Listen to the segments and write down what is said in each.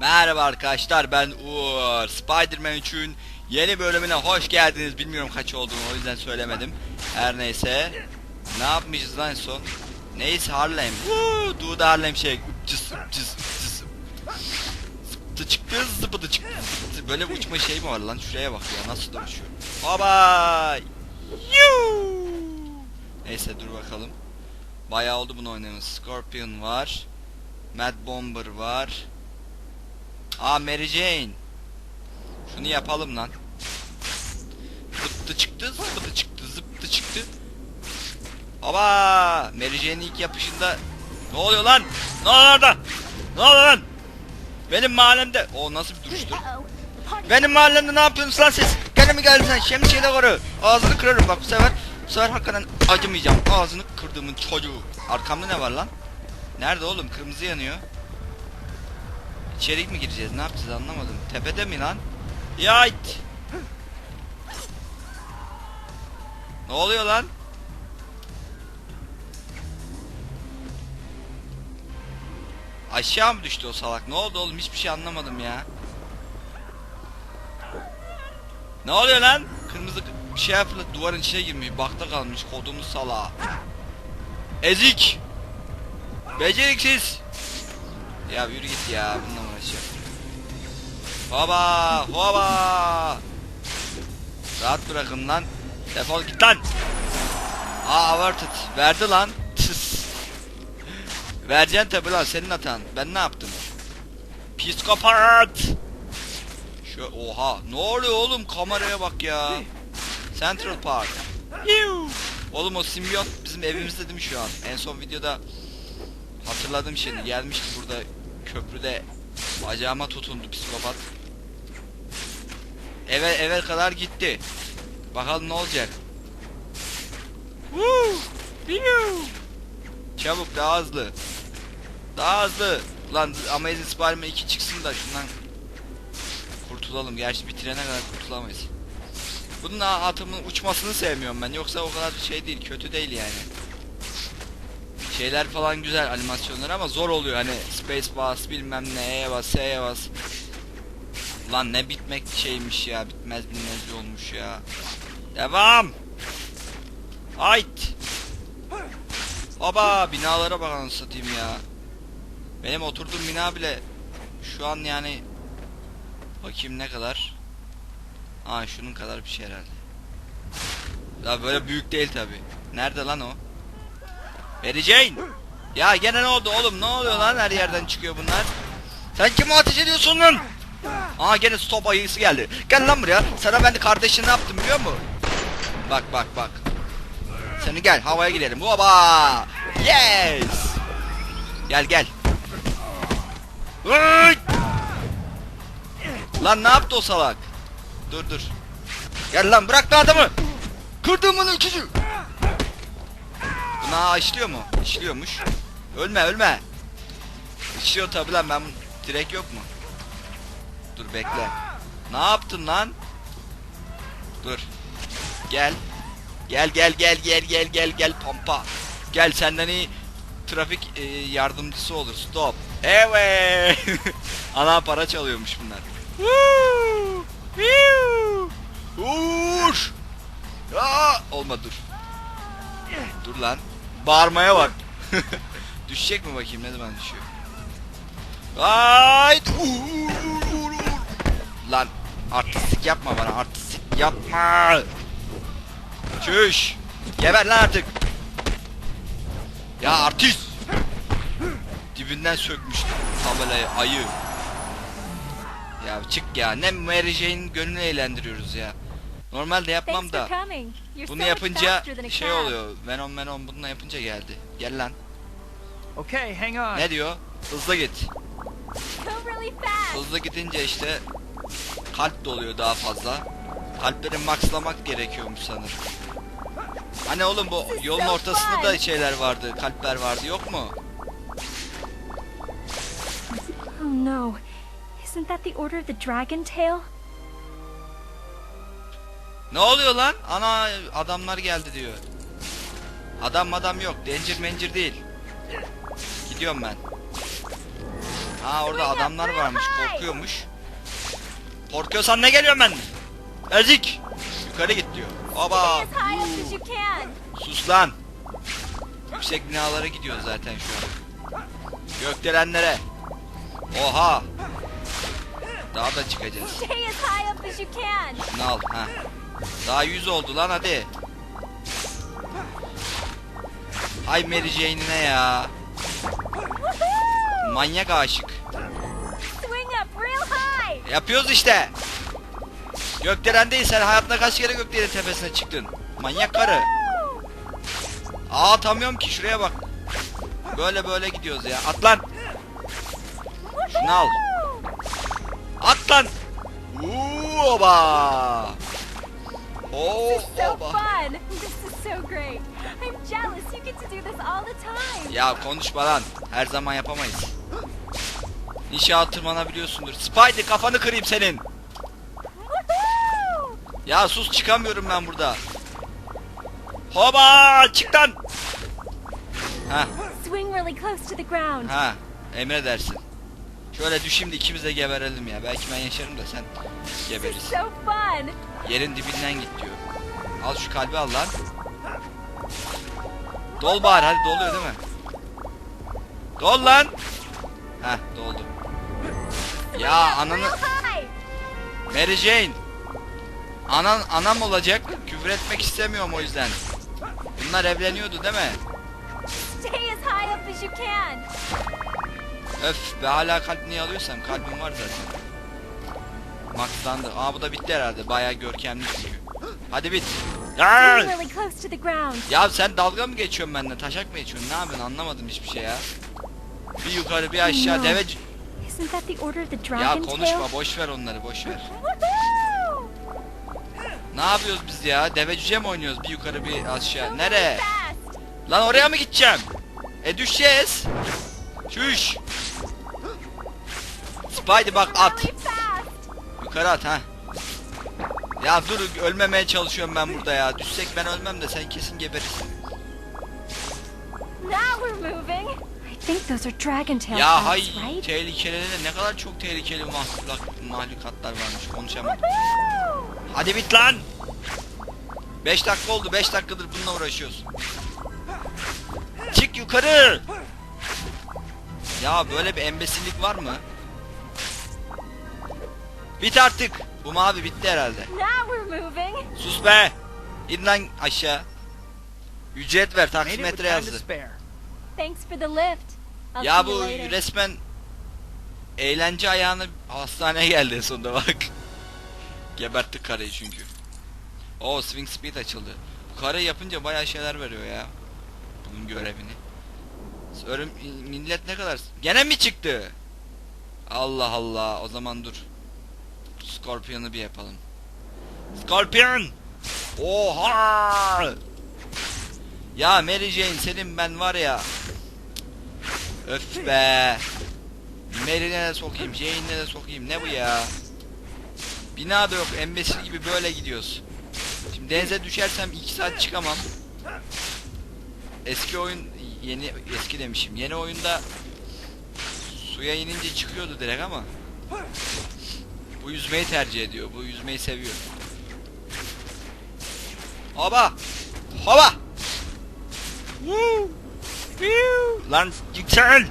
Merhaba arkadaşlar ben Uğur. Spider-Man 3'ün yeni bölümüne hoş geldiniz. Bilmiyorum kaç olduğunu o yüzden söylemedim. Her neyse. Ne yapmışız lan son? Neyse Harlem. Woo, do Harlem Shake. Cız cız cız. Zıptı çıktı zıpıdı çıktı. Böyle uçma şey mi var lan? Şuraya bak ya nasıl da uçuyor. Baba. Neyse dur bakalım. Bayağı oldu bunu oynamış. Scorpion var. Mad Bomber var. Aa Mary Jane. Şunu yapalım lan. Zıptı çıktı, zıptı çıktı, zıptı çıktı. Baba Mary Jane'in ilk yapışında ne oluyor lan? Ne oluyor orada? Ne oluyor lan? Benim mahallemde. O nasıl bir duruştur? Benim mahallemde ne yapıyorsunuz lan siz? Gene mi geldin sen? Şemsiyeyle koru. Ağzını kırarım bak bu sefer. Bu sefer hakikaten acımayacağım. Ağzını kırdığımın çocuğu. Arkamda ne var lan? Nerede oğlum? Kırmızı yanıyor. İçeri mi gireceğiz? Ne yapacağız anlamadım. Tepede mi lan? Yayt! Ne oluyor lan? Aşağı mı düştü o salak? Ne oldu oğlum? Hiçbir şey anlamadım ya. Ne oluyor lan? Kırmızı bir şey yapıp duvarın içine girmiş. Bakta kalmış kodumuz salağa. Ezik! Beceriksiz! Ya yürü git ya bununla uğraşacağım? Hoba! Hoba! Rahat bırakın lan. Defol git lan! Aa averted. Verdi lan. Vereceksin tabi lan senin hatan. Ben ne yaptım? Psikopat! Şu oha ne oluyor oğlum kameraya bak ya. Central Park. Oğlum o simbiyot bizim evimizde değil mi şu an? En son videoda hatırladım şimdi gelmişti burada köprüde bacağıma tutundu psikopat. Eve eve kadar gitti. Bakalım ne olacak. Woo! Çabuk daha hızlı. Daha hızlı. Lan Amazing Spider-Man 2 çıksın da şundan kurtulalım. Gerçi bitirene kadar kurtulamayız. Bunun atımın uçmasını sevmiyorum ben. Yoksa o kadar şey değil, kötü değil yani. Şeyler falan güzel animasyonlar ama zor oluyor hani space bas bilmem ne E'ye bas S'ye bas. Lan ne bitmek şeymiş ya bitmez bilmez olmuş ya. Devam. Ayt. Baba binalara bak anasını satayım ya. Benim oturduğum bina bile şu an yani bakayım ne kadar. Aa şunun kadar bir şey herhalde. Ya böyle büyük değil tabi. Nerede lan o? Mary Jane! Ya gene ne oldu oğlum? Ne oluyor lan? Her yerden çıkıyor bunlar. Sen kime ateş ediyorsun lan? Aa gene stop ayısı geldi. Gel lan buraya. Sana ben de kardeşin ne yaptım biliyor musun? Bak bak bak. Seni gel havaya girelim. Baba! Yes! Gel gel. Lan ne yaptı o salak? Dur dur. Gel lan bırak lan adamı. Kırdığımın öküzü. Buna işliyor mu? İşliyormuş. Ölme ölme. İşliyor tabi lan ben direkt yok mu? Dur bekle. Ne yaptın lan? Dur. Gel. Gel gel gel gel gel gel gel pampa. Gel senden iyi trafik e, yardımcısı olur. Stop. Evet. Ana para çalıyormuş bunlar. Uş! Aa! Olma dur. Dur lan. Bağırmaya bak. Düşecek mi bakayım ne zaman düşüyor? Uğur. Lan artistik yapma bana artistik yapma. Çüş. Geber lan artık. Ya artist. Dibinden sökmüş tabelayı ayı. Ya çık ya ne Mary Jane'in gönlünü eğlendiriyoruz ya. Normalde yapmam da bunu yapınca şey oluyor. Venom Venom bununla yapınca geldi. Gel lan. Okay, hang on. Ne diyor? Hızlı git. Hızlı gidince işte kalp doluyor daha fazla. Kalpleri maxlamak gerekiyormuş sanırım. Hani oğlum bu yolun ortasında da şeyler vardı, kalpler vardı yok mu? Oh no. Isn't that the order of the dragon tail? Ne oluyor lan? Ana adamlar geldi diyor. Adam adam yok. Danger mencir değil. Gidiyorum ben. Ha orada adamlar varmış korkuyormuş. Korkuyorsan ne geliyorum ben? Ezik. Yukarı git diyor. Oba. Sus lan. Yüksek binalara gidiyoruz zaten şu an. Gökdelenlere. Oha. Daha da çıkacağız. Can. Şunu al. Ha. Daha 100 oldu lan hadi. Ay Mary Jane'ine ya. Manyak aşık. Yapıyoruz işte. Gökdelen değil sen hayatında kaç kere gökdelen tepesine çıktın? Manyak karı. Aa atamıyorum ki şuraya bak. Böyle böyle gidiyoruz ya. At lan. Şunu al. Woohoo! At lan. Oba. Oo, This is so oba. fun. This is so great. I'm jealous. You get to do this all the time. Ya konuşma lan. Her zaman yapamayız. İnşaat tırmanabiliyorsundur. Spidey kafanı kırayım senin. Ya sus çıkamıyorum ben burada. Hoba çık lan. Ha Swing really close to the ground. ha emredersin. Şöyle düşeyim de ikimiz de geberelim ya. Belki ben yaşarım da sen geberirsin. so fun. Yerin dibinden git diyor. Al şu kalbi al lan. Dol bari hadi doluyor değil mi? Dol lan. Heh doldu. Ya ananı. Mary Jane. Anan anam olacak. Küfür etmek istemiyorum o yüzden. Bunlar evleniyordu değil mi? Can. Öf be hala kalp niye alıyorsam kalbim var zaten. Maxlandı. Aa bu da bitti herhalde. Bayağı görkemli çünkü. Hadi bit. Swing Ya! sen dalga mı geçiyorsun benimle? Taşak mı geçiyorsun? Ne yapıyorsun? Anlamadım hiçbir şey ya. Bir yukarı bir aşağı deve... Ya konuşma boş ver onları boş ver. Ne yapıyoruz biz ya? Deve cüce mi oynuyoruz? Bir yukarı bir aşağı. Nereye? Lan oraya mı gideceğim? E düşeceğiz. Şuş. Spidey bak at. Yukarı at ha. Ya dur ölmemeye çalışıyorum ben burada ya. Düşsek ben ölmem de sen kesin geberirsin. Now we're moving. I think those are dragon tail Ya hay tehlikeli de ne kadar çok tehlikeli mahluk, mahlukatlar varmış konuşamadım. Hadi bit lan. 5 dakika oldu 5 dakikadır bununla uğraşıyoruz. Çık yukarı. Ya böyle bir embesillik var mı? Bit artık. Bu mavi bitti herhalde. Now we're moving. Sus be. İn lan aşağı. Ücret ver taksimetre yazdı. spare. Thanks for the lift. I'll Ya bu resmen eğlence ayağını hastaneye geldi en sonunda bak. Geberttik karıyı çünkü. O swing speed açıldı. Bu karı yapınca bayağı şeyler veriyor ya. Bunun görevini. Örüm millet ne kadar gene mi çıktı? Allah Allah o zaman dur. Scorpion'u bir yapalım. Scorpion! Oha! Ya Mary Jane senin ben var ya. Öf be. Mary'ne de sokayım, Jane'ine de sokayım. Ne bu ya? Bina da yok. Embesil gibi böyle gidiyoruz. Şimdi denize düşersem 2 saat çıkamam. Eski oyun yeni eski demişim. Yeni oyunda suya inince çıkıyordu direkt ama bu yüzmeyi tercih ediyor. Bu yüzmeyi seviyor. Woo! Woo! Lan yüksel!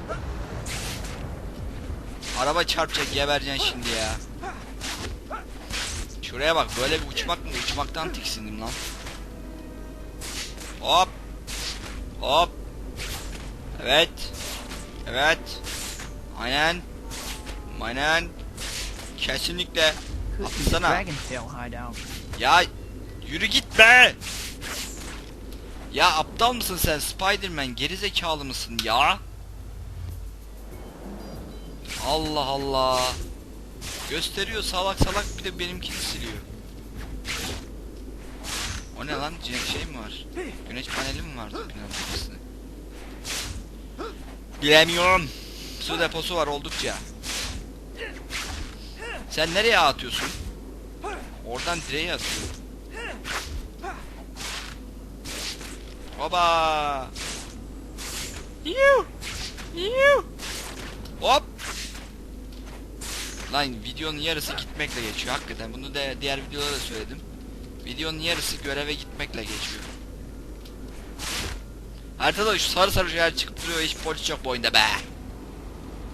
Araba çarpacak gebereceksin şimdi ya. Şuraya bak böyle bir uçmak mı? Uçmaktan tiksindim lan. Hop. Hop. Evet. Evet. Aynen. Aynen. Kesinlikle. Hideout. Ya yürü git be. Ya aptal mısın sen Spiderman geri zekalı mısın ya? Allah Allah. Gösteriyor salak salak bir de benimkini siliyor. O ne lan şey mi var? Güneş paneli mi vardı? Bilemiyorum. Su deposu var oldukça. Sen nereye atıyorsun? Oradan direğe atıyor. Baba. Yuh. Yuh. Hop. Lan videonun yarısı gitmekle geçiyor hakikaten. Bunu da diğer videoda da söyledim. Videonun yarısı göreve gitmekle geçiyor. Haritada şu sarı sarı şeyler çıkıp duruyor hiç polis yok bu oyunda be.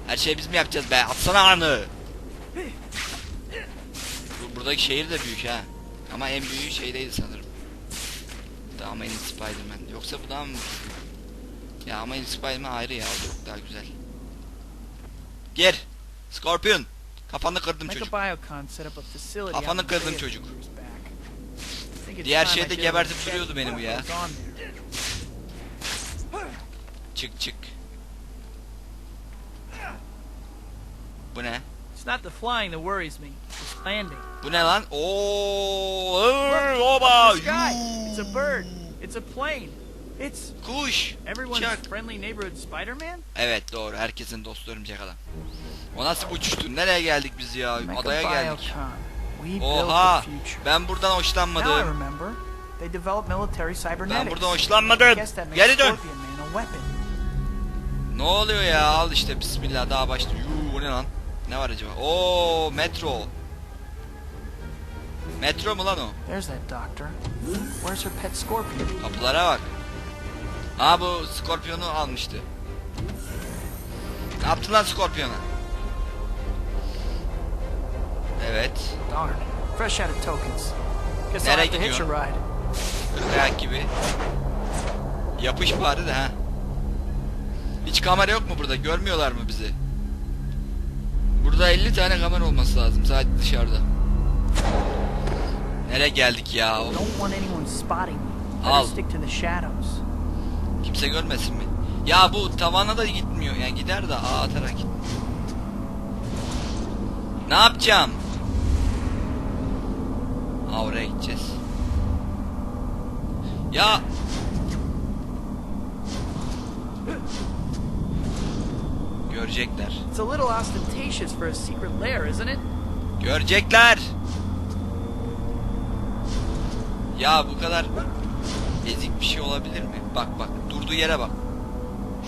Her şeyi biz mi yapacağız be? Atsana anı. Bu, buradaki şehir de büyük ha. Ama en büyüğü şeydeydi sanırım. The Amazing Spider-Man. Yoksa bu daha mı? Ya Amazing Spider-Man ayrı ya. Çok daha güzel. Gir. Scorpion. Kafanı kırdım çocuk. Kafanı kırdım çocuk. Diğer şeyde gebertip duruyordu beni bu ya. Çık çık. Bu ne? It's not the flying that worries me. Landing. Bu ne lan? Oo! Oba! It's a bird. It's a plane. It's Kuş. everyone's Uçak. friendly neighborhood Spider-Man. Evet doğru. Herkesin dostu örümcek adam. O nasıl uçuştu? Nereye geldik biz ya? Adaya geldik. Oha! Ben buradan hoşlanmadım. Ben buradan hoşlanmadım. Geri dön. Ne oluyor ya? Al işte bismillah daha başlıyor. Yuu bu ne lan? Ne var acaba? Oo metro. Metro mu lan o? There's that doctor. Where's her pet scorpion? Kapılara bak. Aa bu Scorpion'u almıştı. Ne yaptın lan Scorpion'a? Evet. Darn. Fresh out of tokens. Guess Nereye gidiyorsun? ride. Kırkayak gibi. Yapış bari de ha. Hiç kamera yok mu burada? Görmüyorlar mı bizi? Burada 50 tane kamera olması lazım sadece dışarıda. Nereye geldik ya? Of, Al. Kimse görmesin mi? Ya bu tavana da gitmiyor. Yani gider de ağ atarak gitmiyor. Ne yapacağım? Ha oraya gideceğiz. Ya Görecekler. It's a little ostentatious for a secret lair, isn't it? Görecekler. Ya bu kadar ezik bir şey olabilir mi? Bak bak durduğu yere bak.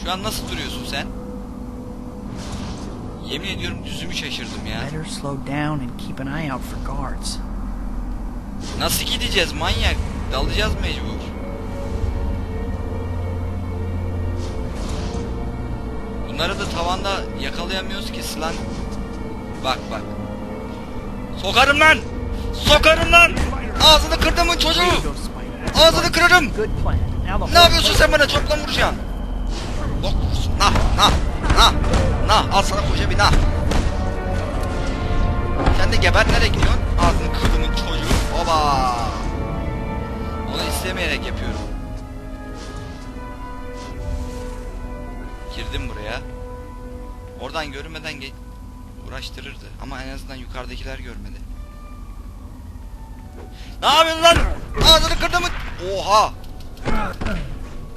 Şu an nasıl duruyorsun sen? Yemin ediyorum düzümü şaşırdım ya. Nasıl gideceğiz manyak? Dalacağız mecbur. Bunları da tavanda yakalayamıyoruz ki sılan. Bak bak. Sokarım lan! Sokarım lan! Ağzını Way to çocuğu! Ağzını kırarım! Ne yapıyorsun sen bana? Çok lan vuracaksın. Bok vursun. Nah, nah, nah, nah. Al sana koca bir nah. Sen de geber nereye gidiyorsun? Ağzını kırdımın çocuğu. Oba. Onu istemeyerek yapıyorum. Girdim buraya. Oradan görünmeden ge uğraştırırdı. Ama en azından yukarıdakiler görmedi. Ne yapıyorsun lan? Ağzını kırdımın... Oha!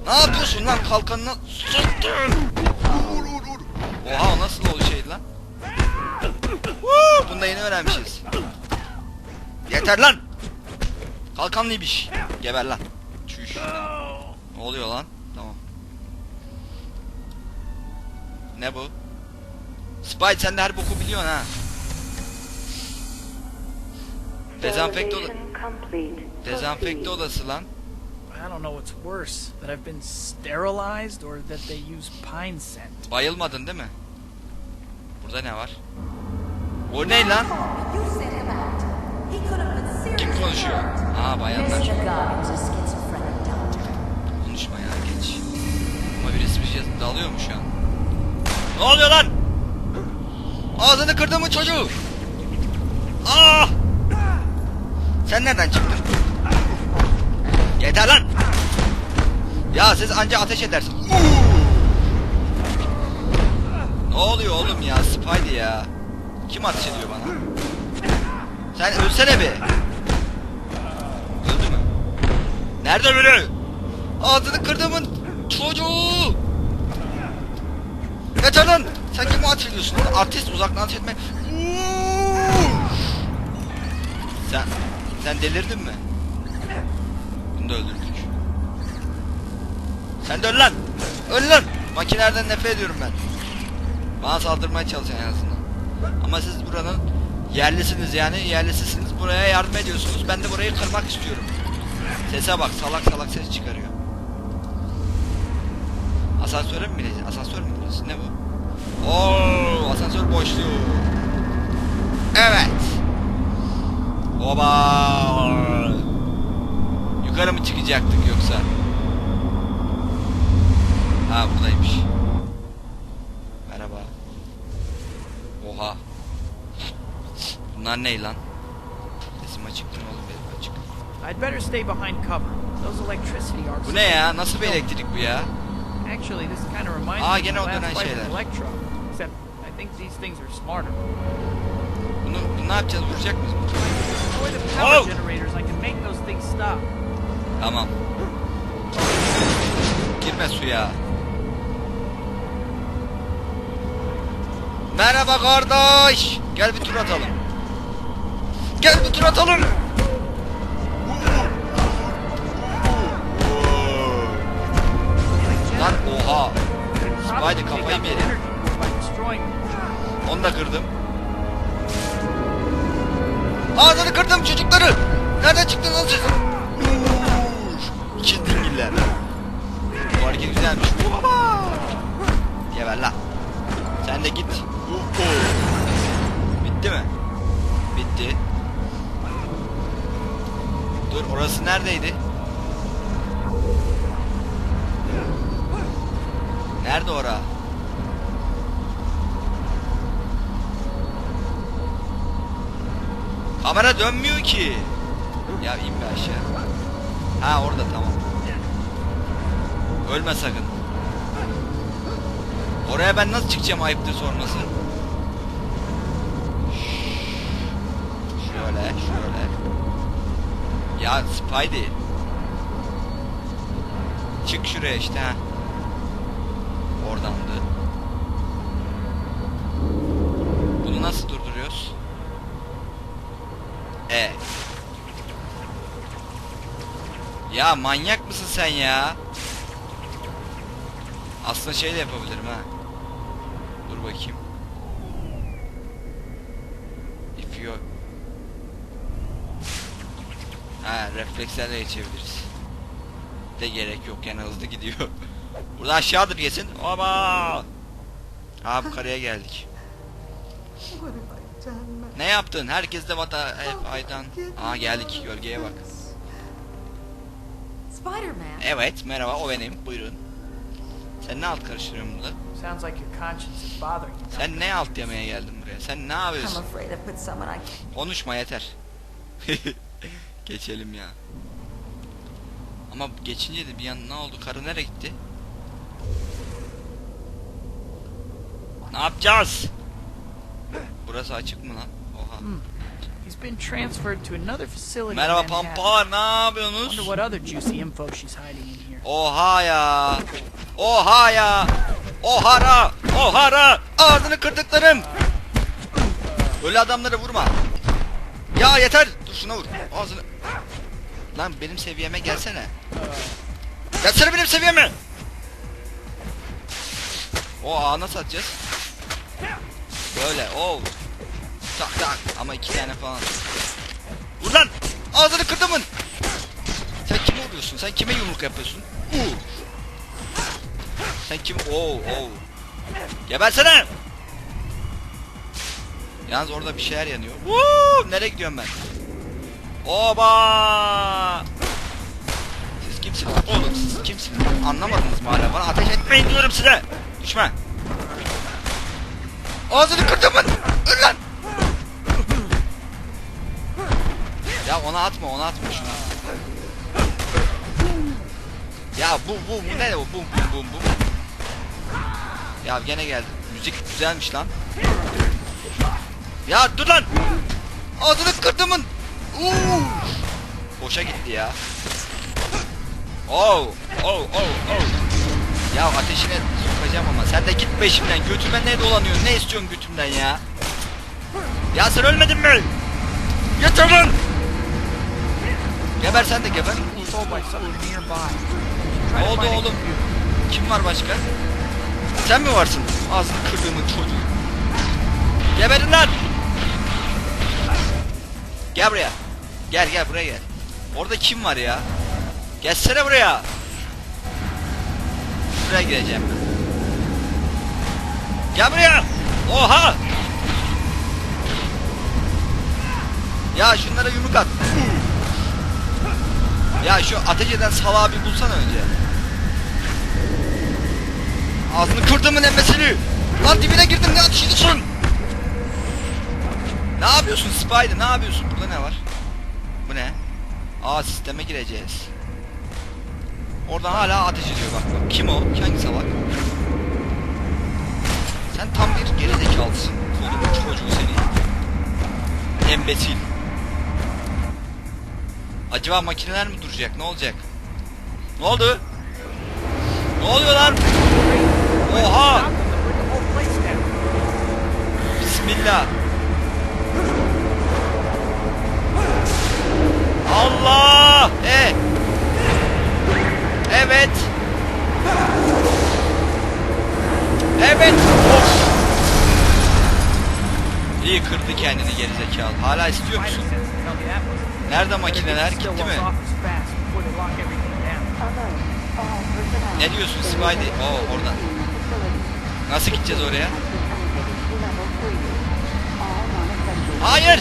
Ne yapıyorsun lan kalkanına? Sıktın! Vur vur vur! Oha o nasıl o şeydi lan? Bunu da yeni öğrenmişiz. Yeter lan! Kalkanlıymış. Geber lan. Çüş. Ne oluyor lan? Tamam. Ne bu? Spide sen de her boku biliyorsun ha. Dezenfekte complete. Dezenfekte odası lan. I don't know what's worse, that I've been sterilized or that they use pine scent. Bayılmadın değil mi? Burada ne var? O ne lan? Kim konuşuyor? Aa bayanlar. Konuşma ya geç. Ama birisi bir şey dalıyor mu şu an? Ne oluyor lan? Ağzını kırdın mı çocuğu? Aa! Sen nereden çıktın? Yeter lan! Ya siz anca ateş edersin. Ne oluyor oğlum ya Spidey ya? Kim ateş ediyor bana? Sen ölsene be. Öldü mü? Nerede biri? Ağzını kırdığımın çocuğu. Yeter lan. Sen kimi ateş ediyorsun? Artist uzaktan ateş etme. Sen, sen delirdin mi? Bunu da öldürdük. Sen de öl lan. Öl lan. Makinelerden nefret ediyorum ben. Bana saldırmaya çalışan en azından. Ama siz buranın yerlisiniz yani yerlisisiniz. Buraya yardım ediyorsunuz. Ben de burayı kırmak istiyorum. Sese bak salak salak ses çıkarıyor. Asansöre mi bineceğiz? Asansör mü burası? Ne bu? Oo, asansör boşluğu. Evet. Oba. Yukarı mı çıkacaktık yoksa? Ha buradaymış. Merhaba. Oha. Bunlar ne lan? Sesim açık mı oğlum benim açık. I'd better stay behind cover. Those electricity arcs. Bu ne ya? Nasıl bir elektrik bu ya? Actually, this kind of reminds Aa, me gene of o the last fight Electro. Except I think these things are smarter. Bunu, bunu ne yapacağız? Vuracak mıyız? Destroy the power Oh! generators. I can make those things stop. Tamam. Girme suya. Merhaba kardeş. Gel bir tur atalım. Gel bir tur atalım. Lan oha. Spidey kafayı mı yedi? Onu da kırdım. Ağzını kırdım çocukları. Nereden çıktınız siz? Uuu, İki dingiller. Bu hareket güzelmiş. Geber lan. Sen de git. Bitti mi? Bitti. Dur orası neredeydi? Nerede ora? Kamera dönmüyor ki. Ya in be aşağı. Ha orada tamam. Ölme sakın. Oraya ben nasıl çıkacağım ayıptır sorması. Şöyle şöyle. Ya Spidey. Çık şuraya işte ha. Oradandı. Bunu nasıl durduruyoruz? E. Ya manyak mısın sen ya? Aslında şey de yapabilirim ha. Dur bakayım. If you... Ha reflekslerle geçebiliriz. De gerek yok yani hızlı gidiyor. Burada aşağıdır kesin. Ama. Ha bu karaya geldik. Ne yaptın? Herkes de vata aydan. Aa geldik gölgeye bak. Spider-Man. Evet merhaba o benim buyurun. Sen ne alt karıştırıyorsun burada? Sounds like your conscience is bothering you. Sen ne alt yemeye geldin buraya? Sen ne I'm yapıyorsun? afraid I put someone can't. Konuşma yeter. Geçelim ya. Ama geçince de bir an ne oldu? Karı nereye gitti? Ne yapacağız? Burası açık mı lan? Oha. He's been transferred to another facility. in Merhaba Manhattan. Pampa, ne Wonder yapıyorsunuz? what other juicy info she's hiding in here. Oha ya. Oha ya. Ohara. Ohara. Ağzını kırdıklarım. Öyle adamları vurma. Ya yeter. Dur şuna vur. Ağzını. Lan benim seviyeme gelsene. Gelsene benim seviyeme. O ağa nasıl atacağız? Böyle. Oo. Tak tak. Ama iki tane falan. Vur lan. Ağzını kırdımın. Sen kime vuruyorsun? Sen kime yumruk yapıyorsun? Vur. Sen kim? Oo, oo. Gebersene. Yalnız orada bir şeyler yanıyor. Woo! Nereye gidiyorum ben? Oba! Siz kimsiniz? Oğlum siz kimsiniz? Anlamadınız mı hala? Bana ateş etmeyin diyorum size. Düşme. Ağzını kırdımın. Dur lan. Ya ona atma, ona atma şunu. Ya bu bu bu ne bu bu bu bu bu. Ya gene geldi. Müzik güzelmiş lan. Ya dur lan. Ağzını kırdımın. Uuu. Boşa gitti ya. Oh, oh, oh, oh. Ya ateşine sokacağım ama sen de git peşimden. Götüme ne dolanıyorsun? Ne istiyorsun götümden ya? Ya sen ölmedin mi? Yeter. Geber sen de geber. Ne oldu oğlum? Kim var başka? Sen mi varsın? Ağzını kırdığımın çocuğu. Geberin lan. Gel buraya. Gel gel buraya gel. Orada kim var ya? Gelsene buraya. Buraya gireceğim ben. Gel buraya. Oha. Ya şunlara yumruk at. Ya şu ateş eden salağı bir bulsana önce. Ağzını kırdımın emmesini. Lan dibine girdim ne ateş ediyorsun? Ne yapıyorsun Spidey ne yapıyorsun? Burada ne var? Bu ne? Aa sisteme gireceğiz. Oradan hala ateş ediyor bak bak. Kim o? Hangi salak? Sen tam bir geri zekalısın. Kolumun çocuğu seni. Embesil. Acaba makineler mi duracak? Ne olacak? Ne oldu? Ne oluyor lan? Oha! Bismillah. Allah! E. Evet. Evet. Of. İyi kırdı kendini gerizekalı. Hala istiyor musun? Nerede makineler? Gitti mi? Ne diyorsun Spidey? Oo oradan. Nasıl gideceğiz oraya? Hayır.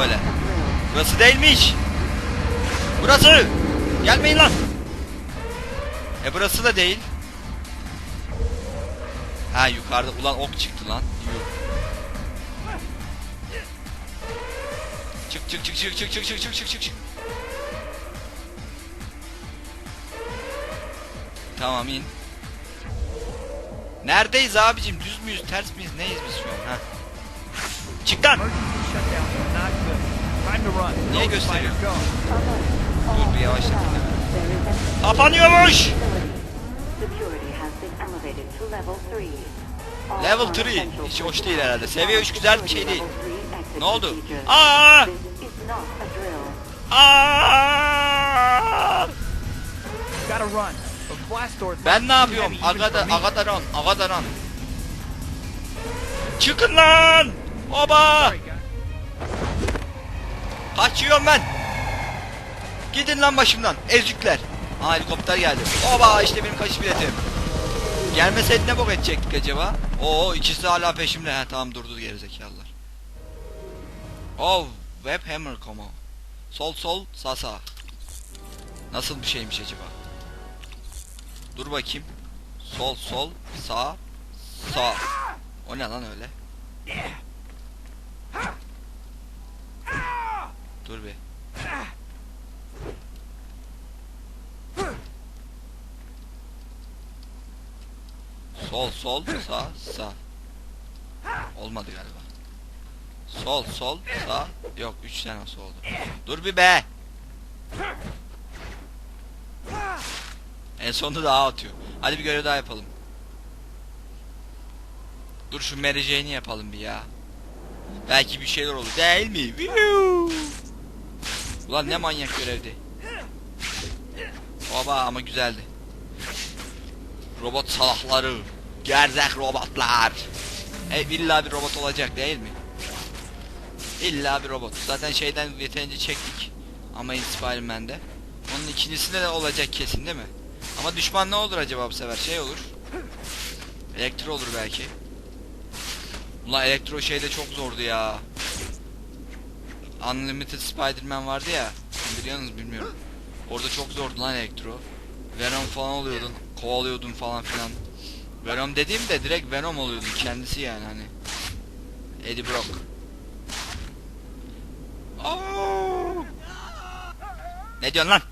Böyle. Burası değilmiş. Burası. Gelmeyin lan. E burası da değil. Ha yukarıda ulan ok çıktı lan. Çık çık çık çık çık çık çık çık çık çık. Tamam in. Neredeyiz abicim? Düz müyüz, ters miyiz, neyiz biz şu an? Ha. Çık lan! Niye gösteriyor? Dur bir yavaşlatayım. Kapanıyormuş! Level 3. Hiç hoş değil herhalde. Seviye 3 güzel bir şey değil. Ne oldu? Aa! Aa! Aa! Gotta run. The blast doors Ben ne yapıyorum? Agada, agadaran, agadaran. Çıkın lan! Oba! Kaçıyorum ben. Gidin lan başımdan. Ezikler. Aa helikopter geldi. Oba işte benim kaçış biletim. Gelmeseydi ne bok edecektik acaba? Oo ikisi hala peşimde. He tamam durdu gerizekalılar. Oh web hammer komo. Sol sol sağ sağ. Nasıl bir şeymiş acaba? Dur bakayım. Sol sol sağ sağ. O ne lan öyle? Dur bir. Sol sol sağ sağ. Olmadı galiba. Sol sol sağ. Yok 3 tane nasıl oldu? Dur bir be. En sonunda daha atıyor. Hadi bir görev daha yapalım. Dur şu Jane'i yapalım bir ya. Belki bir şeyler olur. Değil mi? Ulan ne manyak görevdi. Oba ama güzeldi. Robot salakları. Gerzek robotlar. E illa bir robot olacak değil mi? İlla bir robot. Zaten şeyden yeterince çektik. Ama Spider-Man'de. Onun ikincisinde de olacak kesin değil mi? Ama düşman ne olur acaba bu sefer? Şey olur. Elektro olur belki. Ulan elektro şeyde çok zordu ya. Unlimited Spider-Man vardı ya. Biliyorsunuz bilmiyorum. Orada çok zordu lan elektro. Venom falan oluyordun. Kovalıyordun falan filan. Venom dediğim de direkt Venom oluyordu kendisi yani hani. Eddie Brock. Oo! Ne diyorsun lan?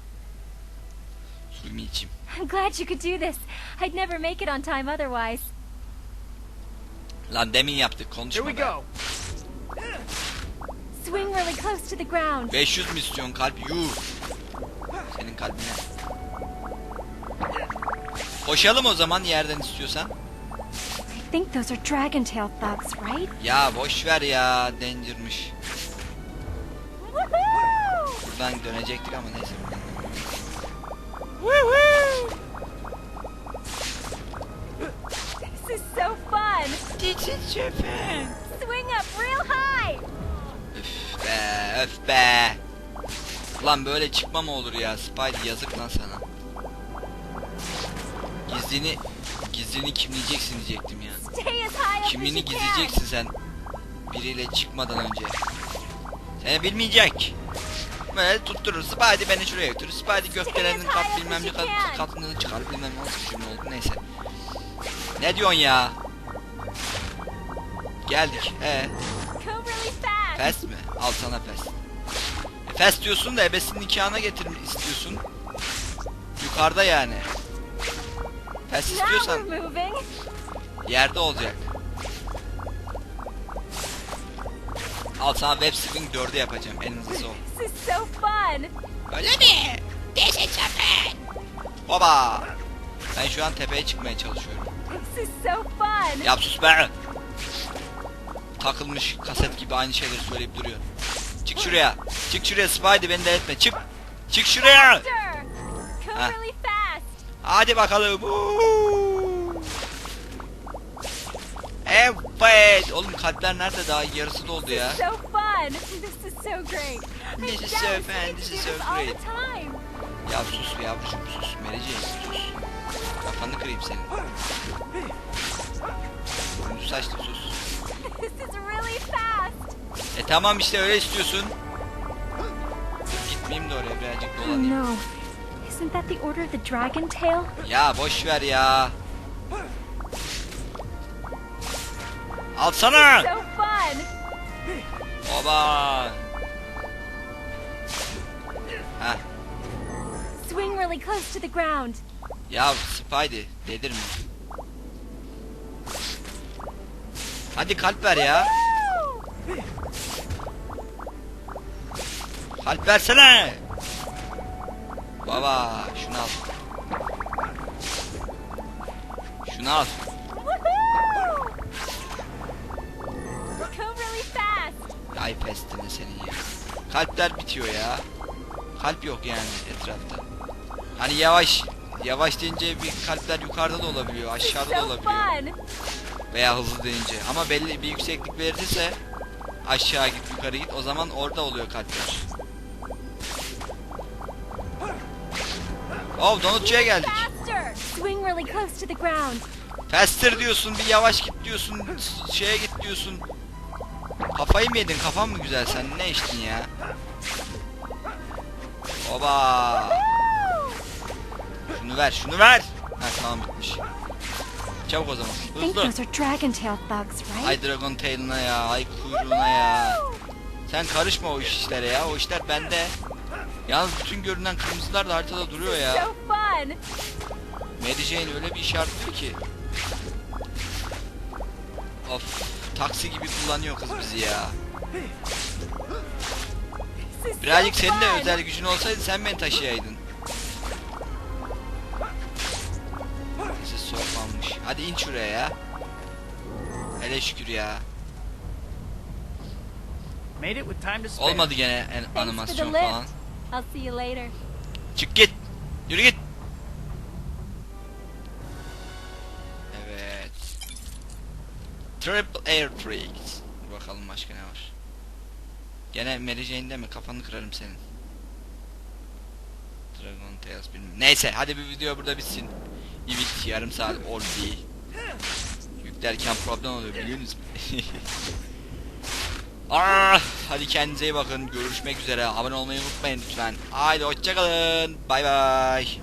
Suyumu içeyim. I'm glad you could do this. I'd never make it on time otherwise. Lan demin yaptık Here konuşma we be. go. Swing really close to the ground. 500 misyon kalp yuh. Senin kalbine. Koşalım o zaman yerden istiyorsan. I think those are dragon tail thugs, right? Ya boş ver ya danger'mış. Buradan dönecektik ama neyse. This is so fun. This is fun. Swing up real high. Öf be öf be. Ulan böyle çıkma mı olur ya Spidey yazık lan sana. Gizlini gizlini kimleyeceksin diyecektim ya. Kimliğini gizleyeceksin sen. Biriyle çıkmadan önce. Seni bilmeyecek. Böyle tutturur. Spidey beni şuraya götürür. Spidey gökdelenin kat bilmem ne kat, katını çıkar. Bilmem nasıl bir cümle oldu. Neyse. Ne diyorsun ya? Geldik. Ee, fast mi? Al sana fast. E, fast diyorsun da ebesinin nikahına getir istiyorsun. Yukarıda yani. Now istiyorsan. Yerde olacak. Al sana web swing 4'ü yapacağım en hızlısı o. This is so fun. Öyle mi? This is Baba. Ben şu an tepeye çıkmaya çalışıyorum. This is so fun. Yap sus be. Takılmış kaset gibi aynı şeyleri söyleyip duruyor. Çık şuraya. Çık şuraya Spidey beni de etme. Çık. Çık şuraya. Fast. Hadi bakalım. Uuu. Evet. Oğlum kalpler nerede daha yarısı doldu ya. So fun. This is so great. This is so fun, this is so this great. Ya sus yavrucuğum sus. Mereceğim sus. Kafanı kırayım senin. Kırmızı saçlı sus. This is really fast. E tamam işte öyle istiyorsun. Gitmeyeyim de oraya birazcık Oh dolanayım. no. Isn't that the order of the Dragon Tail? Ya boş ver ya. Alsana. Oba. Heh. Swing really close to the ground. Ya Spidey dedirme. Hadi kalp ver ya. Kalp versene. Baba şunu al. Şunu al. Ay pestini senin ya. Kalpler bitiyor ya. Kalp yok yani etrafta. Hani yavaş yavaş deyince bir kalpler yukarıda da olabiliyor, aşağıda da olabiliyor. Veya hızlı deyince. Ama belli bir yükseklik verirse aşağı git yukarı git o zaman orada oluyor kalpler. Oh donutçuya geldik. Faster diyorsun bir yavaş git diyorsun şeye git diyorsun. Kafayı mı yedin kafan mı güzel sen ne içtin ya? Oba. Şunu ver şunu ver. Ha tamam bitmiş. Çabuk o zaman hızlı. Ay Dragon Tail'ına ya ay kuyruğuna ya. Sen karışma o işlere ya o işler bende. Yalnız bütün görünen kırmızılar da haritada duruyor ya. Mary Jane öyle bir işaretliyor ki. Of taksi gibi kullanıyor kız bizi ya. Birazcık senin de özel gücün olsaydı sen beni taşıyaydın. Bizi soğuklanmış. Hadi in şuraya ya. hele şükür ya. Made it with time to spare. Olmadı gene animasyon falan. I'll see you later. Çık git. Yürü git. Triple Air Tricks. Bakalım başka ne var. Gene Mary mi? Kafanı kırarım senin. Dragon Tales bilmem. Neyse hadi bir video burada bitsin. Evet yarım saat oldu. Yüklerken problem oluyor biliyor musunuz? Ah, hadi kendinize iyi bakın. Görüşmek üzere. Abone olmayı unutmayın lütfen. Haydi hoşçakalın. Bay bay.